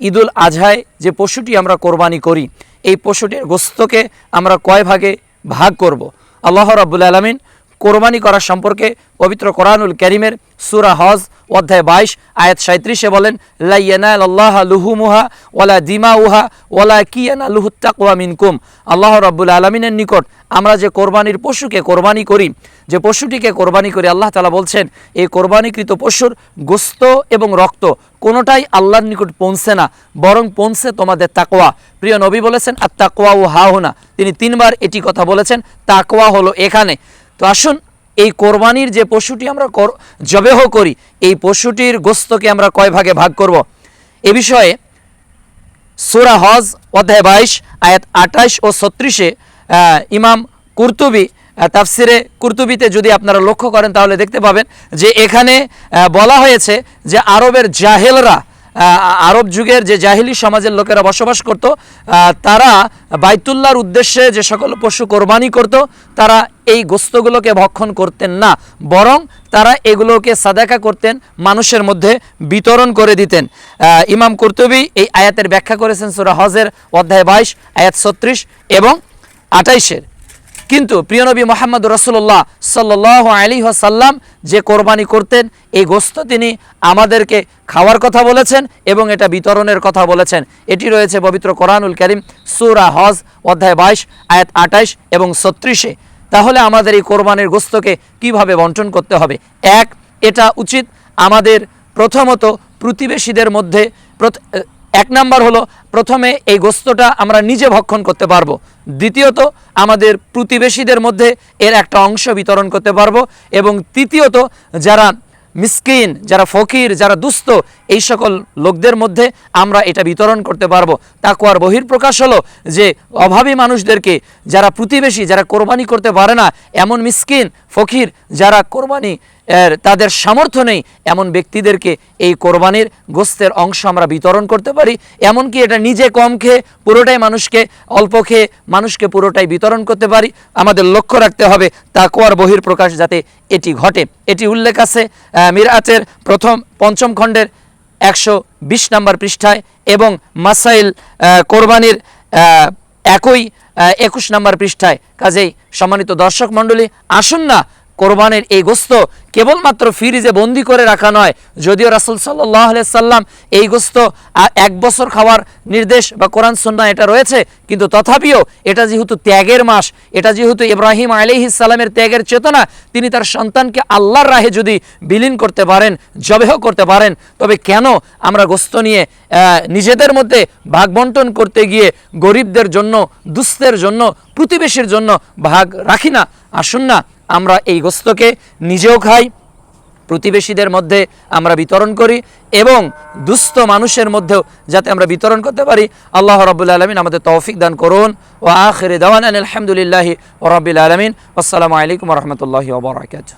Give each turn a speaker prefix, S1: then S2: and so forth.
S1: ঈদুল আজহায় যে পশুটি আমরা কোরবানি করি, এই পশুটির গোস্তকে আমরা কয় ভাগে ভাগ করব। আল্লাহ রাবুল আলমিন কোরবানি করা সম্পর্কে পবিত্র কোরআনুল করিমের সুরা হজ, অধ্যায় বাইশ, আয়াত সাঁত্রিশে বলেন লাইয়ানা আল্লাহ লুহুমুহা ওয়ালা দিমা উহা ওয়ালা কিয়ানা লুহুত্তাকুয়া মিনকুম? আল্লাহ রাব্বুল আলমিনের নিকট আমরা যে কোরবানির পশুকে কোরবানি করি, যে পশুটিকে কোরবানি করি, আল্লাহ তালা বলছেন, এই কোরবানিকৃত পশুর গোস্ত এবং রক্ত কোনোটাই আল্লাহর নিকট পৌঁছে না, বরং পৌঁছে তোমাদের তাকোয়া প্রিয় নবী বলেছেন আর তাকোয়া ও হাহনা। তিনি তিনবার এটি কথা বলেছেন তাকোয়া হলো এখানে। তো আসুন, এই কোরবানির যে পশুটি আমরা জবেহ করি, এই পশুটির গোস্তকে আমরা কয় ভাগে ভাগ করব? এ বিষয়ে সুরা হজ অধ্যায় বাইশ, আয়াত আঠাইশ ও ছত্রিশে ইমাম কুর্তুবি তাফসিরে কুরতুবিতে যদি আপনারা লক্ষ্য করেন তাহলে দেখতে পাবেন যে এখানে বলা হয়েছে যে আরবের জাহেলরা আরব যুগের যে জাহিলি সমাজের লোকেরা বসবাস করত তারা বাইতুল্লার উদ্দেশ্যে যে সকল পশু কোরবানি করত, তারা এই গোস্তগুলোকে ভক্ষণ করতেন না, বরং তারা এগুলোকে সাদাকা করতেন, মানুষের মধ্যে বিতরণ করে দিতেন। ইমাম কুরতুবি এই আয়াতের ব্যাখ্যা করেছেন সুরা হজের অধ্যায় বাইশ, আয়াত ছত্রিশ এবং আটাইশের কিন্তু প্রিয়নবী মোহাম্মদ রসুল্লাহ সাল্লাহ আলী সাল্লাম যে কোরবানি করতেন, এই গোস্ত তিনি আমাদেরকে খাওয়ার কথা বলেছেন এবং এটা বিতরণের কথা বলেছেন। এটি রয়েছে পবিত্র কোরআনুল করিম, সুরা হজ, অধ্যায় বাইশ, আয়াত আটাইশ এবং ছত্রিশে। তাহলে আমাদের এই কোরবানির গোস্তকে কীভাবে বন্টন করতে হবে? এক, এটা উচিত আমাদের প্রথমত প্রতিবেশীদের মধ্যে এক নাম্বার হলো, প্রথমে এই গোস্তটা আমরা নিজে ভক্ষণ করতে পারব। দ্বিতীয়ত, আমাদের প্রতিবেশীদের মধ্যে এর একটা অংশ বিতরণ করতে পারব। এবং তৃতীয়ত, যারা মিসকিন, যারা ফকির, যারা দুস্থ, এই সকল লোকদের মধ্যে আমরা এটা বিতরণ করতে পারব। তাকুয়ার বহির্প্রকাশ হলো যে, অভাবী মানুষদেরকে যারা প্রতিবেশী, যারা কোরবানি করতে পারে না, এমন মিসকিন ফকির, যারা কোরবানি তাদের সামর্থ্য নেই, এমন ব্যক্তিদেরকে এই কোরবানির গোস্তের অংশ আমরা বিতরণ করতে পারি। এমনকি এটা নিজে কম খেয়ে পুরোটাই মানুষকে, অল্প খেয়ে মানুষকে পুরোটাই বিতরণ করতে পারি। আমাদের লক্ষ্য রাখতে হবে তাকুয়ার বহির্প্রকাশ যাতে এটি ঘটে। এটি উল্লেখ আছে মিরাতের প্রথম পঞ্চম খণ্ডের একশো বিশ নম্বর পৃষ্ঠায় এবং মাসাইল কোরবানির একই একুশ নম্বর পৃষ্ঠায়। কাজেই সম্মানিত দর্শক মণ্ডলী আসুন না কোরবানের এই গোস্ত কেবলমাত্র ফ্রিজে বন্দি করে রাখা নয়, যদিও রাসুল সাল্লাহ সাল্লাম এই গোস্ত এক বছর খাওয়ার নির্দেশ বা কোরআন সন্না এটা রয়েছে, কিন্তু তথাপিও এটা যেহেতু ত্যাগের মাস, এটা যেহেতু ইব্রাহিম আলিহ ইসালামের ত্যাগের চেতনা, তিনি তার সন্তানকে আল্লাহর রাহে যদি বিলীন করতে পারেন, জবেহ করতে পারেন, তবে কেন আমরা গোস্ত নিয়ে নিজেদের মধ্যে ভাগ বন্টন করতে গিয়ে গরিবদের জন্য, দুস্থের জন্য, প্রতিবেশীর জন্য ভাগ রাখি না? আসুন না আমরা এই গোস্তকে নিজেও খাই, প্রতিবেশীদের মধ্যে আমরা বিতরণ করি এবং দুস্থ মানুষের মধ্যেও যাতে আমরা বিতরণ করতে পারি, আল্লাহ রবুল্লা আলমিন আমাদের তৌফিক দান করুন। ও আখির দাওয়ান আলহামদুলিল্লাহি রবিল আলমিন। আসসালামু আলাইকুম রহমতুল্লাহি ওবরাকাত